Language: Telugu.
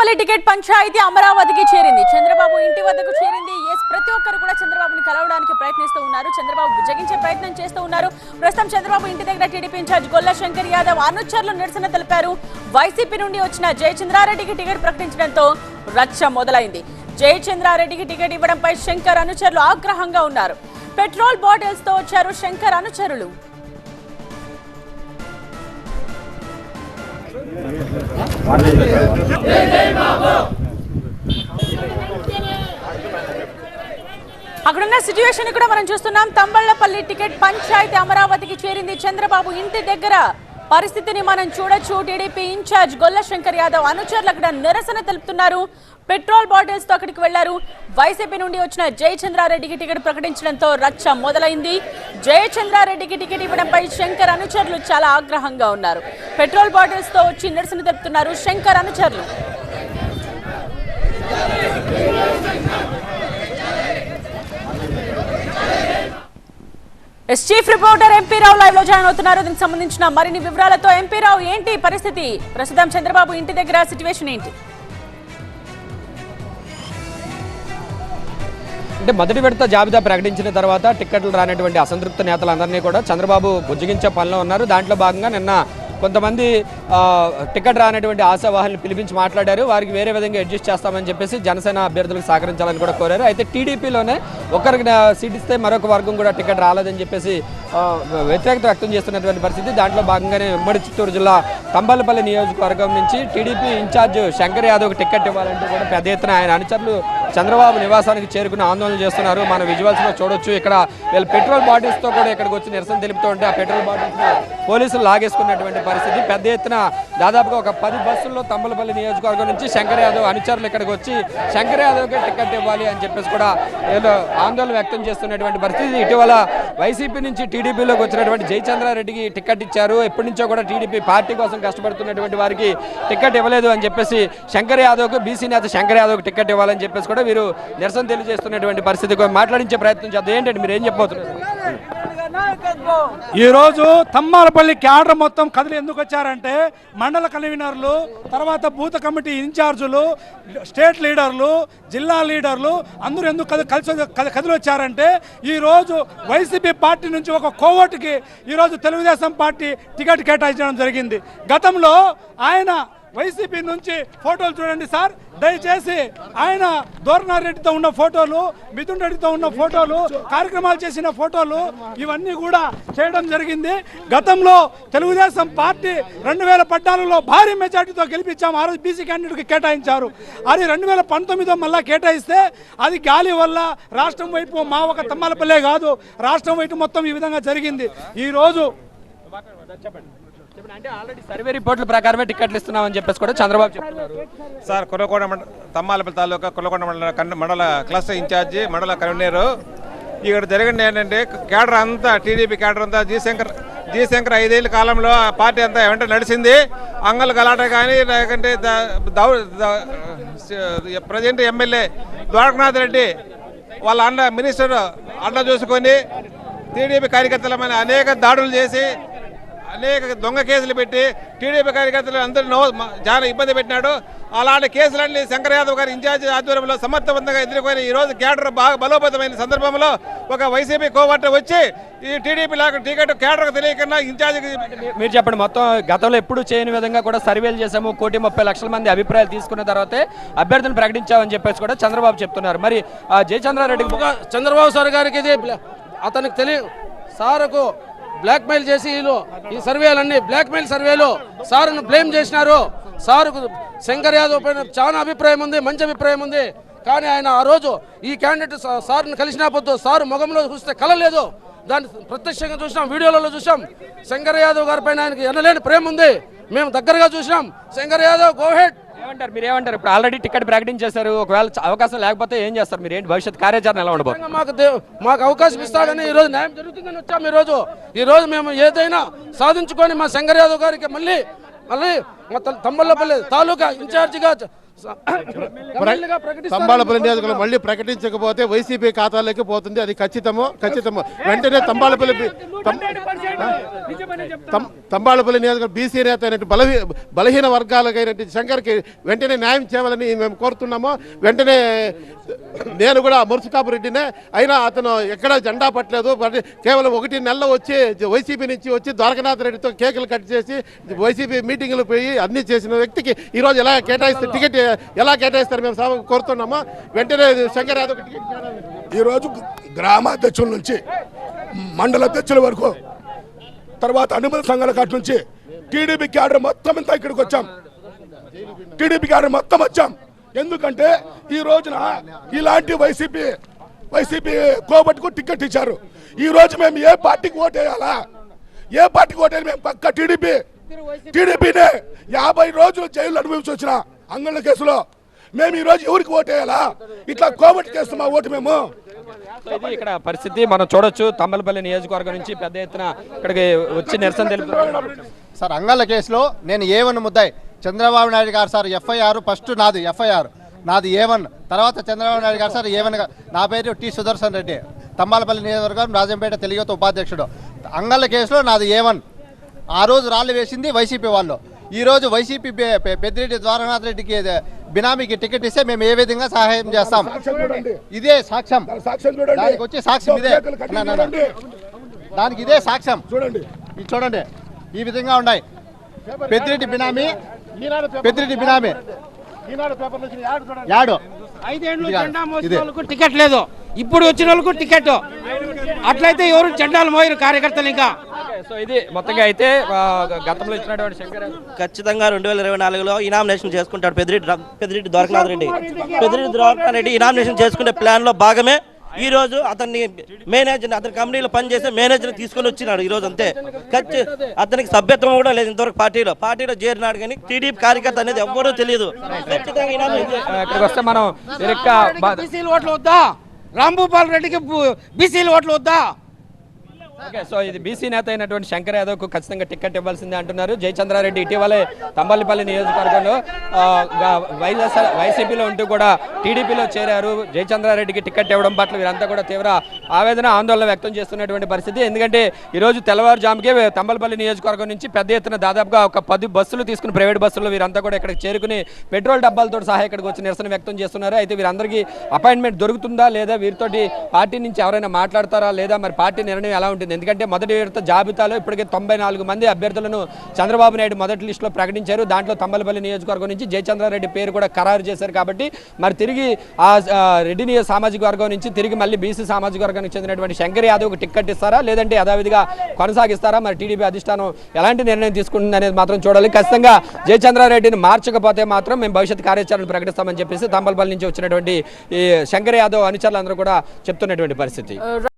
తాడేపల్లి టికెట్ పంచాయతీ అమరావతికి చేరింది. చంద్రబాబు ఇంటి వద్దకు చేరింది. ఎస్ ప్రతి ఒక్కరు కూడా చంద్రబాబుని కలవడానికి ప్రయత్నిస్తూ ఉన్నారు. చంద్రబాబు బుజ్జగించే ప్రయత్నం చేస్తూ ఉన్నారు. ప్రస్తుతం చంద్రబాబు ఇంటి దగ్గర టీడీపీ ఇన్ఛార్జ్ గొల్ల శంకర్ యాదవ్ అనుచరులు నిరసన తెలిపారు. వైసీపీ నుండి వచ్చిన జయచంద్రారెడ్డికి టికెట్ ప్రకటించడంతో రచ్చ మొదలైంది. జయచంద్రారెడ్డికి టికెట్ ఇవ్వడంపై శంకర్ అనుచరులు ఆగ్రహంగా ఉన్నారు. పెట్రోల్ బాటిల్స్తో వచ్చారు శంకర్ అనుచరులు. అక్కడున్న సిచ్యువేషన్ కూడా మనం చూస్తున్నాం. తంబళ్ళపల్లి టికెట్ పంచాయతీ అమరావతికి చేరింది. చంద్రబాబు ఇంటి దగ్గర పరిస్థితిని మనం చూడొచ్చు. టీడీపీ ఇన్ఛార్జ్ గొల్ల శంకర్ యాదవ్ అనుచరులు అక్కడ నిరసన తెలుపుతున్నారు. పెట్రోల్ బాటిల్స్తో అక్కడికి వెళ్ళారు వైసీపీ నుండి వచ్చిన జయచంద్రారెడ్డికి టికెట్ ప్రకటించడంతో రచ్చ మొదలైంది. జయచంద్రారెడ్డికి టికెట్ ఇవ్వడంపై శంకర్ అనుచరులు చాలా ఆగ్రహంగా ఉన్నారు. పెట్రోల్ బాటిల్స్తో వచ్చి నిరసన తెలుపుతున్నారు శంకర్ అనుచరులు. S chief reporter MP Rao లైవ్లో జాయిన్ అవుతున్నారు. దీనికి సంబంధించిన మరిన్ని వివరాలతో ఎంపీ రావు ఏంటి పరిస్థితి? ప్రస్తుతం చంద్రబాబు ఇంటి దగ్గర సిచ్యువేషన్ ఏంటి? అంటే మొదటి విడత జాబితా ప్రకటించిన తర్వాత టిక్కెట్లు రానటువంటి అసంతృప్త నేతలందరినీ కూడా చంద్రబాబు బుజ్జగించే పనిలో ఉన్నారు. దాంట్లో భాగంగా నిన్న కొంతమంది టికెట్ రానటువంటి ఆశావాహులను పిలిపించి మాట్లాడారు. వారికి వేరే విధంగా అడ్జస్ట్ చేస్తామని చెప్పేసి జనసేన అభ్యర్థులకు సహకరించాలని కూడా కోరారు. అయితే టీడీపీలోనే ఒకరికి సీట్ ఇస్తే మరొక వర్గం కూడా టికెట్ రాలేదని చెప్పేసి వ్యతిరేకత వ్యక్తం చేస్తున్నటువంటి పరిస్థితి. దాంట్లో భాగంగానే ఉమ్మడి చిత్తూరు జిల్లా తంబలపల్లి నియోజకవర్గం నుంచి TDP incharge Shankar Yadav ticket ఇవ్వాలంటూ కూడా పెద్ద ఎత్తున ఆయన అనుచరులు చంద్రబాబు నివాసానికి చేరుకుని ఆందోళన చేస్తున్నారు. మన విజువల్స్లో చూడొచ్చు. ఇక్కడ వీళ్ళు పెట్రోల్ బాటిల్స్తో కూడా ఇక్కడికి వచ్చి నిరసన తెలుపుతూ ఉంటే ఆ పెట్రోల్ బాటిల్స్ పోలీసులు లాగేసుకున్నటువంటి పరిస్థితి. పెద్ద ఎత్తున దాదాపుగా ఒక పది బస్సుల్లో తమ్మలపల్లి నియోజకవర్గం నుంచి శంకర్ యాదవ్ అనుచరులు ఇక్కడికి వచ్చి శంకర్ యాదవ్కి టికెట్ ఇవ్వాలి అని చెప్పేసి కూడా వీళ్ళు ఆందోళన వ్యక్తం చేస్తున్నటువంటి పరిస్థితి. ఇటీవల వైసీపీ నుంచి టీడీపీలోకి వచ్చినటువంటి జయచంద్రారెడ్డికి టికెట్ ఇచ్చారు. ఎప్పటి నుంచో కూడా టీడీపీ పార్టీ కోసం కష్టపడుతున్నటువంటి వారికి టికెట్ ఇవ్వలేదు అని చెప్పేసి శంకర్ యాదవ్కు బీసీ నేత శంకర్ యాదవ్కి టికెట్ ఇవ్వాలని చెప్పేసి కూడా వీరు నిరసన తెలియజేస్తున్నటువంటి పరిస్థితి మాట్లాడించే ప్రయత్నం చేద్దాం. ఏంటంటే మీరు ఏం చెప్పబోతున్నారు? ఈరోజు తమ్మాలపల్లి క్యాడర్ మొత్తం కదిలి ఎందుకు వచ్చారంటే మండల కన్వీనర్లు తర్వాత బూత్ కమిటీ ఇన్ఛార్జులు స్టేట్ లీడర్లు జిల్లా లీడర్లు అందరూ ఎందుకు కలిసి కదిలి వచ్చారంటే ఈరోజు వైసీపీ పార్టీ నుంచి ఒక కోవటికి ఈరోజు తెలుగుదేశం పార్టీ టికెట్ కేటాయించడం జరిగింది. గతంలో ఆయన వైసీపీ నుంచి ఫోటోలు చూడండి సార్. దయచేసి ఆయన దోర్నారెడ్డితో ఉన్న ఫోటోలు మిథున్ రెడ్డితో ఉన్న ఫోటోలు కార్యక్రమాలు చేసిన ఫోటోలు ఇవన్నీ కూడా చేయడం జరిగింది. గతంలో తెలుగుదేశం పార్టీ రెండు వేల పద్నాలుగులో భారీ మెజార్టీతో గెలిపించాము ఆ రోజు బీసీ క్యాండిడేట్కి కేటాయించారు. అది రెండు వేల పంతొమ్మిదిలో మళ్ళా కేటాయిస్తే అది గాలి వల్ల రాష్ట్రం వైపు మా ఒక తమ్మలపల్లే కాదు. రాష్ట్రం వైపు మొత్తం ఈ విధంగా జరిగింది. ఈరోజు చెప్పండి. అంటే ఆల్రెడీ సర్వే రిపోర్ట్ల ప్రకారమే టికెట్లు ఇస్తున్నామని చెప్పేసి కూడా చంద్రబాబు చెప్తున్నారు. సార్ కుర్రకోట మండ తమ్మాలపల్లి తాలూకా కుర్రకోట మండల మండల క్లస్టర్ ఇన్ఛార్జి మండల కన్వీనర్. ఇక్కడ జరిగింది ఏంటంటే కేడర్ అంతా టీడీపీ కేడర్ అంతా జీ శంకర్ జీ శంకర్ ఐదేళ్ళ కాలంలో ఆ పార్టీ అంతా వెంట నడిచింది. అంగల్ గలాట కానీ లేకంటే దౌ- ప్రజెంట్ ఎమ్మెల్యే ద్వారకనాథ్ రెడ్డి వాళ్ళ అన్న మినిస్టర్ అండ చూసుకొని టీడీపీ కార్యకర్తల మీద అనేక దాడులు చేసి అనేక దొంగ కేసులు పెట్టి టీడీపీ కార్యకర్తలు అందరూ నో చాలా ఇబ్బంది పెట్టినాడు. అలాంటి కేసులన్నీ శంకర్ యాదవ్ గారి ఇన్ఛార్జి ఆధ్వర్యంలో సమర్థవంతంగా ఎదుర్కొని ఈ రోజు కేడర్ బాగా బలోపేతమైన సందర్భంలో ఒక వైసీపీ కోవట్ వచ్చి ఈ టీడీపీ లాగా టికెట్ కేడర్ తెలియకుండా ఇన్ఛార్జికి మీరు చెప్పండి మొత్తం గతంలో ఎప్పుడు చేయని విధంగా కూడా సర్వేలు చేసాము కోటి ముప్పై లక్షల మంది అభిప్రాయాలు తీసుకున్న తర్వాతే అభ్యర్థులను ప్రకటించామని చెప్పేసి కూడా చంద్రబాబు చెప్తున్నారు. మరి ఆ జయచంద్రారెడ్డికి ఒక చంద్రబాబు సార్ గారికి ఇది అతనికి తెలియ సార్కు బ్లాక్ మెయిల్ చేసి వీళ్ళు ఈ సర్వేలన్నీ బ్లాక్ మెయిల్ సర్వేలు సార్ను బ్లేమ్ చేసినారు. సార్కు శంకర్ యాదవ్ పైన చాలా అభిప్రాయం ఉంది మంచి అభిప్రాయం ఉంది. కానీ ఆయన ఆ రోజు ఈ క్యాండిడేట్ సార్ను సార్ని కలిసినా పొద్దు సార్ ముఖంలో చూస్తే కల లేదు దాన్ని ప్రత్యక్షంగా చూసినాం వీడియోలలో చూసాం శంకర్ యాదవ్ గారి పైన ఆయనకి ఎనలేని ప్రేమ ఉంది. మేము దగ్గరగా చూసినాం. శంకర్ యాదవ్ గోహెడ్ ఏమంటారు? మీరు ఏమంటారు? ఇప్పుడు ఆల్రెడీ టికెట్ ప్రకటించేశారు ఒకవేళ అవకాశం లేకపోతే ఏం చేస్తారు? మీరు ఏంటి భవిష్యత్ కార్యాచరణ ఎలా ఉండబోతుంది? మాకు మాకు అవకాశం ఇస్తాడని ఈ రోజు న్యాయం జరుగుతుందని వచ్చాము ఈ రోజు ఈ రోజు మేము ఏదైనా సాధించుకొని మా శంకర్ యాదవ్ గారికి మళ్ళీ మళ్ళీ మా తమ్ముళ్ళపల్లి తాలూకా ఇన్ఛార్జిగా తంబాలపల్లి నియోజకవర్గం మళ్ళీ ప్రకటించకపోతే వైసీపీ ఖాతాలోకి పోతుంది. అది ఖచ్చితము ఖచ్చితము. వెంటనే తంబాలపల్లి బి- తం- తం- తంబాలపల్లి నియోజకవర్గం బీసీ నేత అయినట్టు బలహీ బలహీన వర్గాలకైనట్టు శంకర్కి వెంటనే న్యాయం చేయాలని మేము కోరుతున్నాము. వెంటనే నేను కూడా మురుసుకాపు రెడ్డినే. అయినా అతను ఎక్కడా జెండా పట్టలేదు. కేవలం ఒకటి నెలలో వచ్చి వైసీపీ నుంచి వచ్చి ద్వారకనాథ్ రెడ్డితో కేకులు కట్ చేసి వైసీపీ మీటింగ్లు పోయి అన్ని చేసిన వ్యక్తికి ఈరోజు ఎలా కేటాయిస్తారు టికెట్ ఎలా కేటాయిస్తారు మేము కోరుతున్నాము? వెంటనే శంకర్ యాదవ్ ఈరోజు గ్రామాధ్యక్షుల నుంచి మండల అధ్యక్షుల వరకు తర్వాత అనుమతి సంఘాల కాటి నుంచి టీడీపీ క్యాడర్ మొత్తం ఇంత ఇక్కడికి వచ్చాం. టీడీపీ క్యాడర్ మొత్తం వచ్చాం. ఎందుకంటే ఈ రోజున ఇలాంటి వైసీపీ వైసీపీ కోబట్టుకు టికెట్ ఇచ్చారు. ఈ రోజు మేము ఏ పార్టీకి ఓటేయాలా? ఏ పార్టీకి ఓటేయాలి? మేము పక్క టీడీపీ టీడీపీనే యాభై రోజులు జైలు అనుభవించి వచ్చినా అంగళ్ళ కేసులో మేము ఈ రోజు ఎవరికి ఓటేయాలా? ఇట్లా కోబట్టి కేసు మా ఓటు మేము. ఇది ఇక్కడ పరిస్థితి మనం చూడొచ్చు. తమ్మలపల్లి నియోజకవర్గం నుంచి పెద్ద ఎత్తున ఇక్కడికి వచ్చి నిరసన తెలుపుతున్నారు. సార్ అంగళ్ళ కేసులో నేను ఏ వన్ ముద్దాయి. Chandrababu Naidu garu sir FIR first నాది ఎఫ్ఐఆర్ నాది ఏ వన్ తర్వాత చంద్రబాబు నాయుడు గారు సార్ ఏ వన్ నా పేరు టి సుదర్శన్ రెడ్డి. తమ్మాలపల్లి నియోజకవర్గం రాజంపేట తెలుగుతో ఉపాధ్యక్షుడు. అంగళ్ళ కేసులో నాది ఏ వన్ ఆ రోజు రాళ్ళు వేసింది వైసీపీ వాళ్ళు. ఈ రోజు వైసీపీ పెద్దిరెడ్డి ద్వారనాథ్ రెడ్డికి బినామీకి టికెట్ ఇస్తే మేము ఏ విధంగా సహాయం చేస్తాం? సాక్ష్యం చూడండి. ఇదే సాక్ష్యం. దానికి వచ్చి సాక్ష్యం ఇదే. దానికి ఇదే సాక్ష్యం. చూడండి. ఇది చూడండి. ఈ విధంగా ఉన్నాయి. పెద్దిరెడ్డి బినామీ పెద్దిరెడ్డి బినామీ. యాడు. ఐదేళ్ళు ఇది కాదు. జెండా మోసిన ఇదే. వాళ్ళకు టికెట్ లేదు. ఇప్పుడు వచ్చిన వాళ్ళకు టికెట్. అట్లయితే ఎవరు జెండాలు మోయరు కార్యకర్తలు ఇంకా? సో ఇది మొత్తంగా అయితే గతంలో ఇచ్చినటువంటి శంకర్ ఖచ్చితంగా రెండు వేల ఇరవై నాలుగులో ఇనామినేషన్ చేసుకుంటాడు పెద్దిరెడ్డి పెద్దిరెడ్డి ద్వారకనాథ్ రెడ్డి. పెద్దిరెడ్డి ద్వారకనాథ్ రెడ్డి ఇనామినేషన్ చేసుకునే ప్లాన్లో భాగమే ఈ రోజు అతన్ని మేనేజర్ అతని కంపెనీలో పనిచేసే మేనేజర్ తీసుకొని వచ్చినాడు ఈ రోజు అంతే. ఖచ్చి అతనికి సభ్యత్వం కూడా లేదు ఇంతవరకు పార్టీలో. పార్టీలో చేరినాడు కానీ టీడీపీ కార్యకర్త అనేది ఎవ్వరూ తెలియదు. ఇక్కడికి వస్తే మనం రాంభూపాల్ రెడ్డికి బీసీలు ఓట్లు వద్దా? ఓకే సో ఇది బీసీ నేత అయినటువంటి శంకర్ యాదవ్కు ఖచ్చితంగా టికెట్ ఇవ్వాల్సిందే అంటున్నారు. జయచంద్రారెడ్డి ఇటీవలే తంబల్లిపల్లి నియోజకవర్గంలో వైఎస్ఆర్ వైసీపీలో ఉంటూ కూడా టీడీపీలో చేరారు. జయచంద్రారెడ్డికి టికెట్ ఇవ్వడం పట్ల వీరంతా కూడా తీవ్ర ఆవేదన ఆందోళన వ్యక్తం చేస్తున్నటువంటి పరిస్థితి. ఎందుకంటే ఈరోజు తెల్లవారుజాముకే తంబలపల్లి నియోజకవర్గం నుంచి పెద్ద ఎత్తున దాదాపుగా ఒక పది బస్సులు తీసుకుని ప్రైవేట్ బస్సులు వీరంతా కూడా ఇక్కడికి చేరుకుని పెట్రోల్ డబ్బాలతో సహా ఇక్కడికి వచ్చి నిరసన వ్యక్తం చేస్తున్నారు. అయితే వీరందరికీ అపాయింట్మెంట్ దొరుకుతుందా లేదా? వీరితోటి పార్టీ నుంచి ఎవరైనా మాట్లాడతారా లేదా? మరి పార్టీ నిర్ణయం ఎలా ఉంటుంది? ఎందుకంటే మొదటి విడత జాబితాలో ఇప్పటికే తొంభై నాలుగు మంది అభ్యర్థులను చంద్రబాబు నాయుడు మొదటి లిస్టులో ప్రకటించారు. దాంట్లో తంబలపల్లి నియోజకవర్గం నుంచి జయచంద్రారెడ్డి పేరు కూడా ఖరారు చేశారు కాబట్టి మరి తిరిగి ఆ రెడ్డి సామాజిక వర్గం నుంచి తిరిగి మళ్ళీ బీసీ సామాజిక వర్గానికి చెందినటువంటి శంకర్ యాదవ్కి టిక్కెట్ ఇస్తారా? లేదంటే యథావిధిగా కొనసాగిస్తారా? మరి టీడీపీ అధిష్టానం ఎలాంటి నిర్ణయం తీసుకుంటుంది అనేది మాత్రం చూడాలి. ఖచ్చితంగా జయచంద్రారెడ్డిని మార్చకపోతే మాత్రం మేము భవిష్యత్ కార్యాచరణ ప్రకటిస్తామని చెప్పేసి తంబలపల్లి నుంచి వచ్చినటువంటి ఈ శంకర్ యాదవ్ అనుచరులందరూ కూడా చెప్తున్నటువంటి పరిస్థితి.